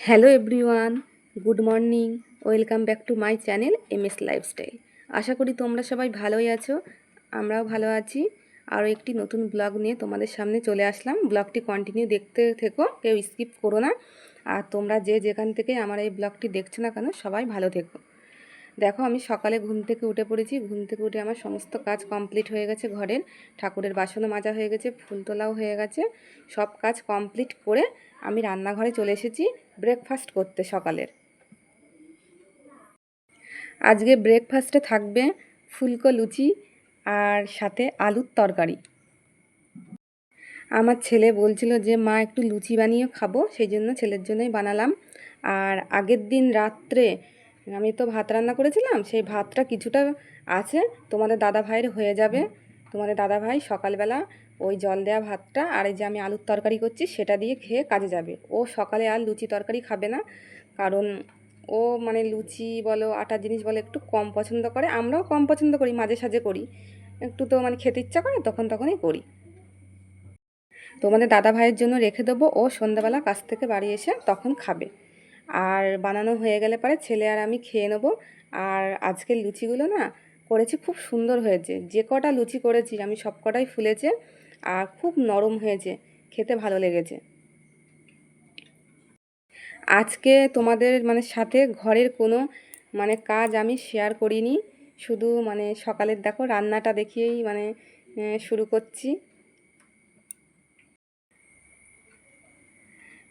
Hello everyone, good morning, welcome back to my channel M S lifestyle. আশা করি তোমরা সবাই ভালোই আছো, আমরাও ভালো আছি। আরও একটি নতুন ব্লগ নিয়ে তোমাদের সামনে চলে আসলাম। ব্লগটি কন্টিনিউ দেখতে থেকো, কেউ স্কিপ করো না। আর তোমরা যে যেখান থেকে আমার এই ব্লগটি দেখছ না কেন, সবাই ভালো থেকো। দেখো আমি সকালে ঘুম থেকে উঠে পড়েছি। ঘুম থেকে উঠে আমার সমস্ত কাজ কমপ্লিট হয়ে গেছে ঘরের। ঠাকুরের বাসনও মাজা হয়ে গেছে, ফুল তোলাও হয়ে গেছে। সব কাজ কমপ্লিট করে আমি রান্নাঘরে চলে এসেছি ব্রেকফাস্ট করতে সকালের। আজকে ব্রেকফাস্টে থাকবে ফুলকো লুচি আর সাথে আলুর তরকারি। আমার ছেলে বলছিল যে, মা, একটু লুচি বানিয়ে খাব। সেই জন্য ছেলের জন্যই বানালাম। আর আগের দিন রাত্রে আমি তো ভাত রান্না করেছিলাম, সেই ভাতটা কিছুটা আছে, তোমাদের দাদা ভাইয়ের হয়ে যাবে। তোমাদের দাদা ভাই সকালবেলা ওই জল দেওয়া ভাতটা আর এই যে আমি আলুর তরকারি করছি, সেটা দিয়ে খেয়ে কাজে যাবে। ও সকালে আর লুচি তরকারি খাবে না, কারণ ও মানে লুচি বলো, আটার জিনিস বলো, একটু কম পছন্দ করে। আমরাও কম পছন্দ করি, মাঝে সাঝে করি। একটু তো মানে খেতে ইচ্ছা করে, তখন তখনই করি। তোমাদের দাদা ভাইয়ের জন্য রেখে দেবো, ও সন্ধ্যাবেলা কাছ থেকে বাড়ি এসে তখন খাবে। আর বানানো হয়ে গেলে পরে ছেলে আর আমি খেয়ে নেব। আর আজকের লুচিগুলো না করেছি খুব সুন্দর হয়েছে। যে কটা লুচি করেছি আমি সব কটাই ফুলেছে আর খুব নরম হয়েছে। খেতে ভালো লেগেছে। আজকে তোমাদের মানে সাথে ঘরের কোনো মানে কাজ আমি শেয়ার করিনি। শুধু মানে সকালের দেখো রান্নাটা দেখিয়েই মানে শুরু করছি।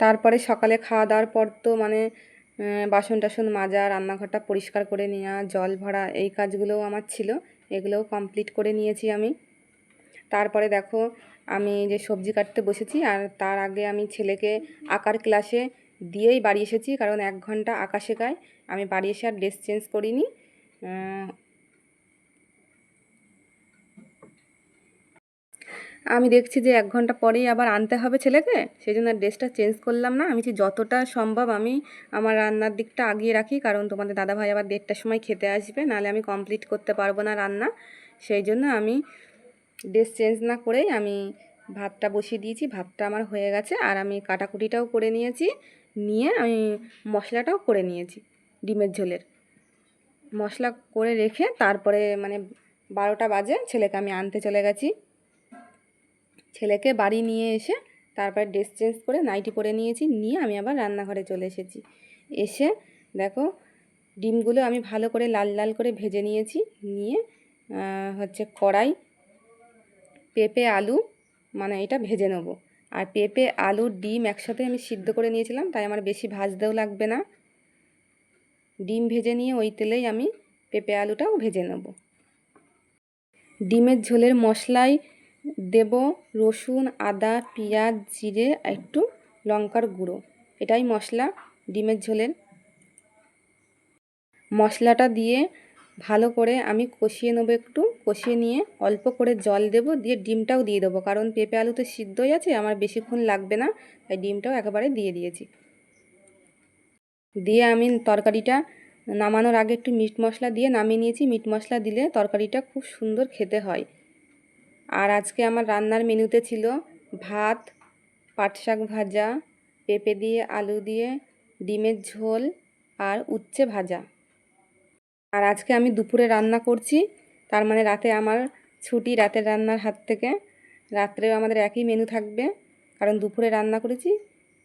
তারপরে সকালে খাওয়া দাওয়ার পর তো মানে বাসন টাসন মাজা, রান্নাঘরটা পরিষ্কার করে নেওয়া জল ভরা, এই কাজগুলোও আমার ছিল। এগুলোও কমপ্লিট করে নিয়েছি আমি। তারপরে দেখো, আমি যে সবজি কাটতে বসেছি আর তার আগে আমি ছেলেকে আঁকার ক্লাসে দিয়েই বাড়ি এসেছি, কারণ এক ঘণ্টা আঁকা শেখায়। আমি বাড়ি এসে আর ড্রেস চেঞ্জ করিনি। আমি দেখছি যে এক ঘণ্টা পরেই আবার আনতে হবে ছেলেকে সেই জন্য ড্রেসটা চেঞ্জ করলাম না। আমি যতটা সম্ভব আমি আমার রান্নার দিকটা আগিয়ে রাখি, কারণ তোমাদের দাদাভাই আবার দেড়টার সময় খেতে আসবে, নাহলে আমি কমপ্লিট করতে পারব না রান্না। সেই জন্য আমি ড্রেস চেঞ্জ না করেই আমি ভাতটা বসিয়ে দিয়েছি, ভাতটা আমার হয়ে গেছে, আর আমি কাটাকুটিটাও করে নিয়েছি, নিয়ে আমি মশলাটাও করে নিয়েছি, ডিমের ঝোলের। মশলা করে রেখে তারপরে মানে বারোটা বাজে ছেলেকে আমি আনতে চলে গেছি। ছেলেকে বাড়ি নিয়ে এসে তারপরে ড্রেস চেঞ্জ করে নাইটি পরে নিয়েছি, নিয়ে আমি আবার রান্নাঘরে চলে এসেছি। এসে দেখো ডিমগুলো আমি ভালো করে লাল লাল করে ভেজে নিয়েছি, নিয়ে হচ্ছে কড়াই, পেঁপে, আলু মানে এটা ভেজে নেব। আর পেঁপে, আলু, ডিম একসাথে আমি সিদ্ধ করে নিয়েছিলাম, তাই আমার বেশি ভাজতেও লাগবে না। ডিম ভেজে নিয়ে ওই তেলেই আমি পেঁপে, আলুটাও ভেজে নেব। ডিমের ঝোলের মশলায় দেব, রসুন, আদা, পেঁয়াজ, জিরে একটু লঙ্কার গুঁড়ো। এটাই মশলা, ডিমের ঝোলের। মশলাটা দিয়ে ভালো করে আমি কষিয়ে নেব একটু। কষিয়ে নিয়ে অল্প করে জল দেব, দিয়ে ডিমটাও দিয়ে দেবো। কারণ পেঁপে আলু তো সিদ্ধই আছে, আমার বেশিক্ষণ লাগবে না, তাই ডিমটাও একেবারে দিয়ে দিয়েছি। দিয়ে আমি তরকারিটা নামানোর আগে একটু মিট মশলা দিয়ে নামিয়ে নিয়েছি। মিট মশলা দিলে তরকারিটা খুব সুন্দর খেতে হয়। আর আজকে আমার রান্নার মেনুতে ছিল ভাত পাট শাক ভাজা, পেঁপে দিয়ে, আলু দিয়ে, ডিমের ঝোল আর উচ্ছে ভাজা। আর আজকে আমি দুপুরে রান্না করছি, তার মানে রাতে আমার ছুটি রাতের রান্নার হাত থেকে। রাত্রেও আমাদের একই মেনু থাকবে, কারণ দুপুরে রান্না করেছি,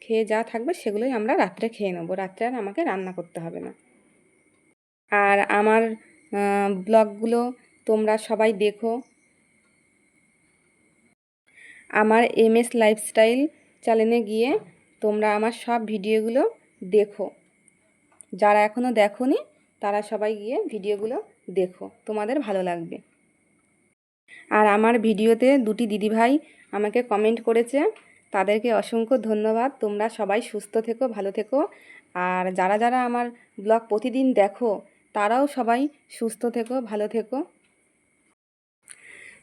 খেয়ে যা থাকবে সেগুলোই আমরা রাত্রে খেয়ে নেব, রাত্রে আর আমাকে রান্না করতে হবে না। আর আমার ব্লগগুলো তোমরা সবাই দেখো আমার এম এস লাইফস্টাইল চ্যানেলে গিয়ে তোমরা আমার সব ভিডিওগুলো দেখো। যারা এখনও দেখো তারা সবাই গিয়ে ভিডিওগুলো দেখো। তোমাদের ভালো লাগবে। আর আমার ভিডিওতে দুটি দিদিভাই আমাকে কমেন্ট করেছে। তাদেরকে অসংখ্য ধন্যবাদ। তোমরা সবাই সুস্থ থেকো, ভালো থেকো। আর যারা যারা আমার ব্লগ প্রতিদিন দেখো, তারাও সবাই সুস্থ থেকো, ভালো থেকো।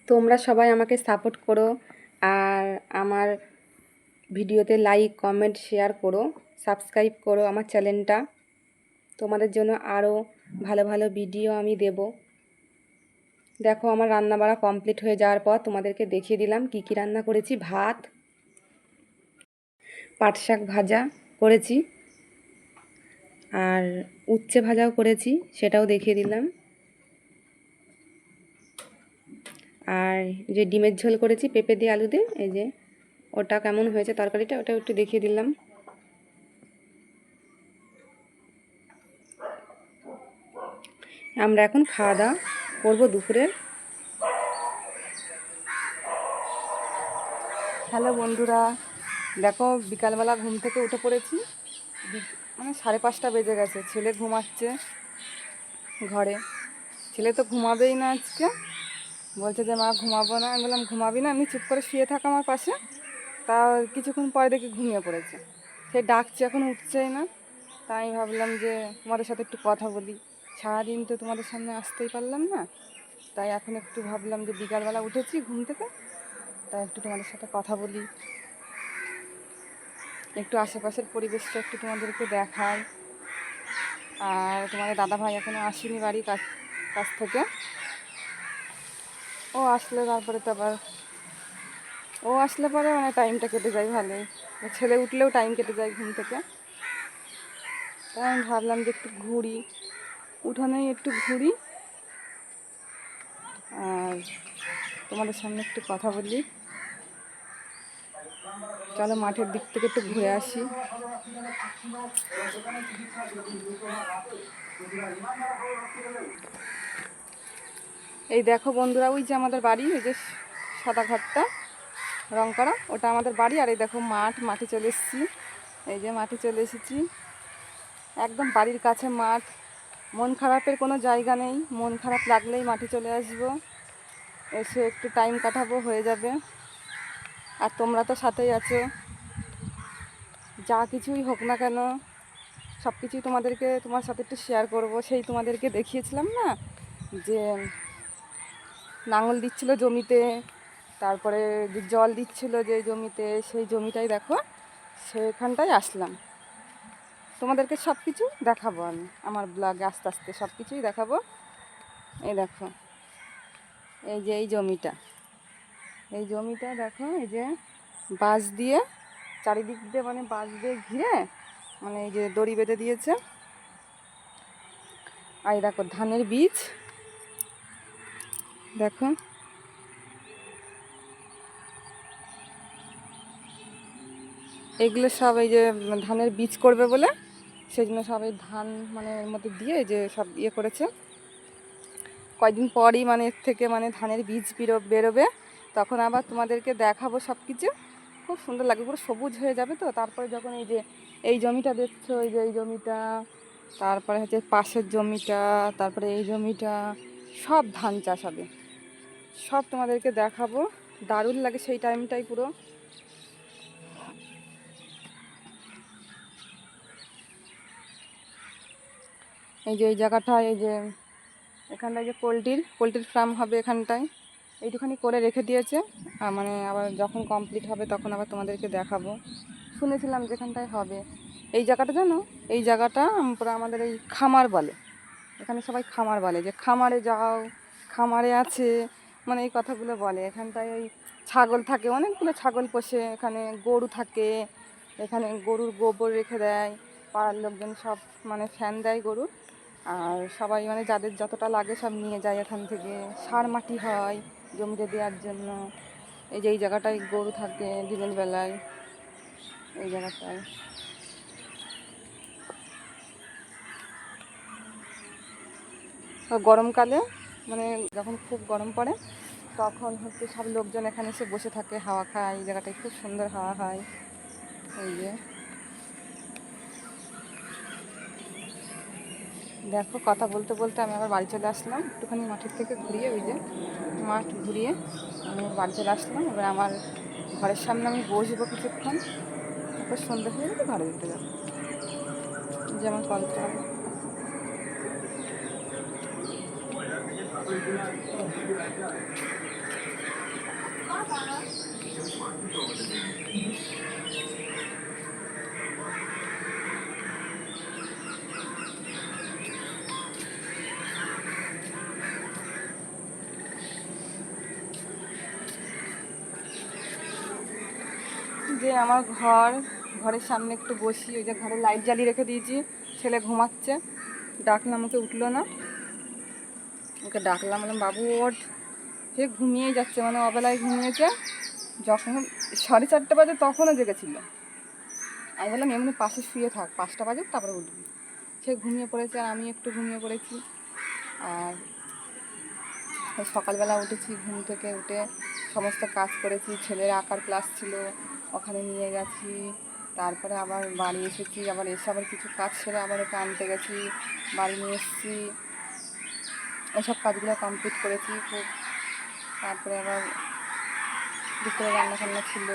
তোমরা সবাই আমাকে সাপোর্ট করো। আর আমার ভিডিওতে লাইক কমেন্ট শেয়ার করো সাবস্ক্রাইব করো আমার চ্যানেলটা তোমাদের জন্য আরও ভালো ভালো ভিডিও আমি দেব। দেখো আমার রান্না বাড়া কমপ্লিট হয়ে যাওয়ার পর তোমাদেরকে দেখিয়ে দিলাম কি কি রান্না করেছি। ভাত, পাট শাক ভাজা করেছি। আর উচ্ছে ভাজাও করেছি, সেটাও দেখিয়ে দিলাম। আর যে ডিমের ঝোল করেছি, পেঁপে দিয়ে আলু দিয়ে, এই যে ওটা কেমন হয়েছে তরকারিটা, ওটা একটু দেখিয়ে দিলাম। আমরা এখন খাওয়া দাওয়া করব দুপুরের হ্যালো বন্ধুরা, দেখো বিকালবেলা ঘুম থেকে উঠে পড়েছি। মানে সাড়ে পাঁচটা বেজে গেছে, ছেলে ঘুমাচ্ছে ঘরে। ছেলে তো ঘুমাবেই না আজকে। বলছে যে, মা, ঘুমাবো না। আমি বললাম, ঘুমাবি না, আমি চুপ করে শুয়ে থাকা আমার পাশে। তা কিছুক্ষণ পরে দেখি ঘুমিয়ে পড়েছে। সে ডাকছে, এখন উঠছেই না। তাই ভাবলাম যে, তোমাদের সাথে একটু কথা বলি। সারাদিন তো তোমাদের সামনে আসতেই পারলাম না। তাই এখন একটু ভাবলাম যে, বিকালবেলা উঠেছি ঘুম থেকে। তাই একটু তোমাদের সাথে কথা বলি। একটু আশেপাশের পরিবেশটা একটু তোমাদেরকে দেখাই। আর তোমাদের দাদা ভাই এখনও আসেনি বাড়ি কাছ থেকে। ও আসলে তারপরে তো আবার, ও আসলে পরে মানে টাইমটা কেটে যায় ভালোই। ছেলে উঠলেও টাইম কেটে যায় ঘুম থেকে। তাই আমি ভাবলাম যে একটু ঘুরি। উঠানেই একটু ঘুরি। আর তোমাদের সামনে একটু কথা বলি। চলো মাঠের দিক থেকে একটু ঘুরে আসি। এই দেখো বন্ধুরা, ওই যে আমাদের বাড়ি ওই যে সাদা ঘরটা, রং করা, ওটা আমাদের বাড়ি, আর এই দেখো মাঠ, মাঠে চলে এসেছি। এই যে মাঠে চলে এসেছি। একদম বাড়ির কাছে মাঠ। মন খারাপের কোনো জায়গা নেই। মন খারাপ লাগলেই মাঠে চলে আসব। এসে একটু টাইম কাটাবো, হয়ে যাবে। আর তোমরা তো সাথেই আছো। যা কিছুই হোক না কেন সব কিছুই তোমাদেরকে, তোমার সাথে একটু শেয়ার করব। সেই তোমাদেরকে দেখিয়েছিলাম না, যে নাঙল দিচ্ছিল জমিতে, তারপরে জল দিচ্ছিল যে জমিতে, সেই জমিটাই দেখো, সেখানটায় আসলাম। তোমাদেরকে সব কিছু দেখাবো আমি, আমার ব্লগে আস্তে আস্তে সব কিছুই দেখাবো। এই দেখো, এই যে এই জমিটা এই জমিটা দেখো, এই যে বাঁশ দিয়ে, চারিদিক দিয়ে মানে বাঁশ দিয়ে ঘিরে মানে এই যে দড়ি বেঁধে দিয়েছে। আর দেখো, ধানের বীজ। দেখো। এগুলো সব এই যে ধানের বীজ করবে বলে সেই জন্য সব এই ধান মানে এর মধ্যে দিয়ে যে সব ইয়ে করেছে। কয়দিন পরই মানে এর থেকে মানে ধানের বীজ বেরো, বেরোবে। তখন আবার তোমাদেরকে দেখাবো সব কিছু খুব সুন্দর লাগে পুরো সবুজ হয়ে যাবে তো। তারপরে যখন এই যে, এই জমিটা দেখছ, এই যে, এই জমিটা, তারপরে হচ্ছে পাশের জমিটা, তারপরে এই জমিটা, সব ধান চাষ হবে। সব তোমাদেরকে দেখাবো। দারুণ লাগে সেই টাইমটাই পুরো। এই যে, এই জায়গাটায় এই যে, এখানটায় যে পোলট্রির পোলট্রির ফার্ম হবে এখানটায়। এইটুখানি করে রেখে দিয়েছে। মানে আবার যখন কমপ্লিট হবে তখন আবার তোমাদেরকে দেখাবো। শুনেছিলাম যেখানটায় হবে। এই জায়গাটা জানো? এই জায়গাটা পুরো আমাদের এই খামার বলে। এখানে সবাই খামার বলে যে, খামারে যাও, খামারে আছে মানে এই কথাগুলো বলে। এখানটায় ওই ছাগল থাকে, অনেকগুলো ছাগল পোষে। এখানে গরু থাকে, এখানে গরুর গোবর রেখে দেয়। পাড়ার লোকজন সব মানে ফ্যান দেয় গরুর। আর সবাই মানে যাদের যতটা লাগে সব নিয়ে যায় এখান থেকে। সার মাটি হয় জমিতে দেওয়ার জন্য। এই যে, এই জায়গাটায় গরু থাকে দিনের বেলায়। এই জায়গাটায়। গরমকালে মানে যখন খুব গরম পড়ে, তখন হচ্ছে সব লোকজন এখানে এসে বসে থাকে, হাওয়া খায়, এই জায়গাটায় খুব সুন্দর হাওয়া হয়। এই যে। দেখো, কথা বলতে বলতে আমি আবার বাড়ি চলে আসলাম। একটুখানি মাঠের থেকে ঘুরিয়ে, ওই যে মাঠ ঘুরিয়ে আমি বাড়ি চলে আসলাম। এবার আমার ঘরের সামনে আমি বসবো কিছুক্ষণ। তারপর সন্ধ্যা হয়ে ঘরে যেতে যাব। যেমন যে আমার কলটা যে আমার ঘর, ঘরের সামনে একটু বসি, ওই যে ঘরে লাইট জ্বালিয়ে রেখে দিয়েছি, ছেলে ঘুমাচ্ছে। ডাকলাম ওকে উঠল না। ওকে ডাকলাম, বললাম, বাবু ওঠ সে ঘুমিয়েই যাচ্ছে মানে অবেলায় ঘুমিয়েছে। যখন সাড়ে চারটে বাজে তখনও জেগেছিল। আমি বললাম, এমনি পাশে শুয়ে থাক, পাঁচটা বাজে, তারপরে উঠবি। সে ঘুমিয়ে পড়েছে, আর আমি একটু ঘুমিয়ে পড়েছি। আর সকালবেলা উঠেছি, ঘুম থেকে উঠে সমস্ত কাজ করেছি, ছেলের আঁকার ক্লাস ছিল, ওখানে নিয়ে গেছি। তারপরে আবার বাড়ি এসেছি, আবার এসে আবার কিছু কাজ ছেড়ে আবার ওকে আনতে গেছি, বাড়ি নিয়ে এসেছি। এসব কাজগুলো কমপ্লিট করেছি, খুব তারপরে আবার দুপুরে রান্না টান্না ছিল।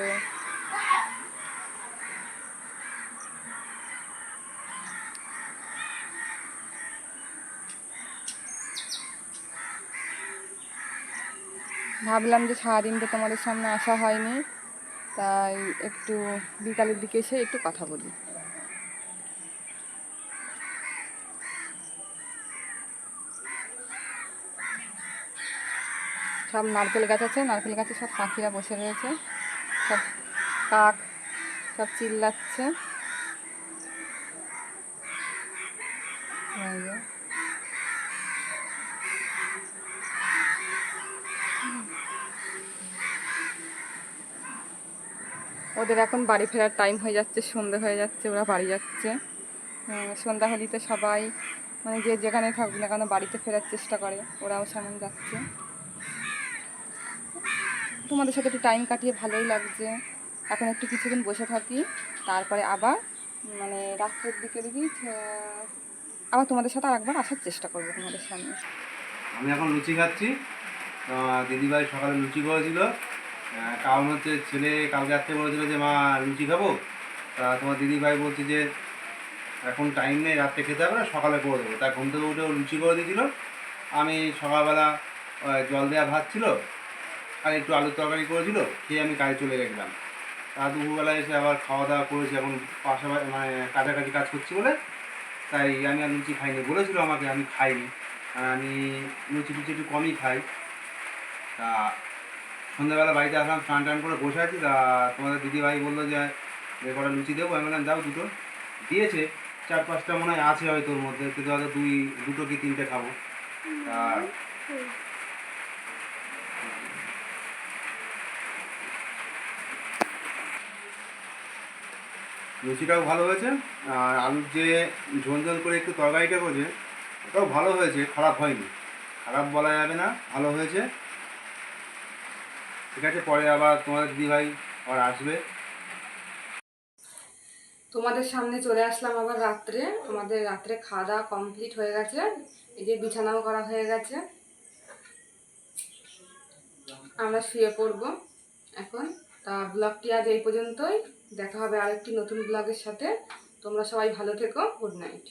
ভাবলাম যে সারাদিন তো তোমাদের সামনে আসা হয়নি, তাই একটু বিকালের দিকে এসে একটু কথা বলি। সব নারকেল গাছ আছে, নারকেল গাছে সব পাখিরা বসে রয়েছে। সব কাক, সব চিল্লাচ্ছে। ওদের এখন বাড়ি ফেরার টাইম হয়ে যাচ্ছে, সন্ধে হয়ে যাচ্ছে, ওরা বাড়ি যাচ্ছে। সন্ধ্যা হলেই তো সবাই মানে যে যেখানে থাকুক না কেন বাড়িতে ফেরার চেষ্টা করে, ওরাও সেমন যাচ্ছে। তোমাদের সাথে একটু টাইম কাটিয়ে ভালোই লাগছে। এখন একটু কিছুদিন বসে থাকি, তারপরে আবার মানে রাত্রের দিকে দেখি আবার তোমাদের সাথে আরেকবার আসার চেষ্টা করব তোমাদের সামনে। আমি এখন লুচি খাচ্ছি। দিদিভাই সকালে লুচি করেছিল। কারণ হচ্ছে ছেলে কালকে রাত্রে বলেছিল যে, মা, লুচি খাব? তা তোমার দিদিভাই বলছে যে, এখন টাইম নেই, রাত্রে খেতে হবে না, সকালে করে দেবো। তাই ঘুম থেকে উঠে লুচি করে দিয়েছিল। আমি সকালবেলা জল দেওয়া ভাত ছিল। আর একটু আলুর তরকারি করেছিল, খেয়ে আমি কাজে চলে গেছিলাম। তা দুপুরবেলা এসে আবার খাওয়া দাওয়া করেছি, এখন পাশাপাশি মানে কাছাকাছি কাজ করছি বলে। তাই আমি আর লুচি খাইনি, বলেছিল আমাকে, আমি খাইনি। আমি লুচি টুচি একটু কমই খাই। তা সন্ধ্যাবেলা বাড়িতে আসলাম, স্নান টান করে বসে আছি। তা তোমাদের দিদিভাই বলল যে যে কটা লুচি দেবো? আমি বললাম যাও দুটো। দিয়েছে, চার পাঁচটা মনে হয় আছে হয়তো ওর মধ্যে। কিন্তু হয়তো দুই, দুটো কি তিনটে খাব? আর লুচিটাও ভালো হয়েছে, আর আলুর যে ঝোল করে একটু তরকারিটা করেছে, ওটাও ভালো হয়েছে, খারাপ হয়নি। খারাপ বলা যাবে না, ভালো হয়েছে। ঠিক আছে, পরে আবার তোমাদের দিদিভাই আবার আসবে। তোমাদের সামনে চলে আসলাম আবার রাত্রে। আমাদের রাত্রে খাওয়া দাওয়া কমপ্লিট হয়ে গেছে। এই যে বিছানাও করা হয়ে গেছে। আমরা শুয়ে পড়ব এখন। তা ব্লগটি আজ এই পর্যন্তই। দেখা হবে আরেকটি নতুন ব্লগের সাথে। তোমরা সবাই ভালো থেকো গুড নাইট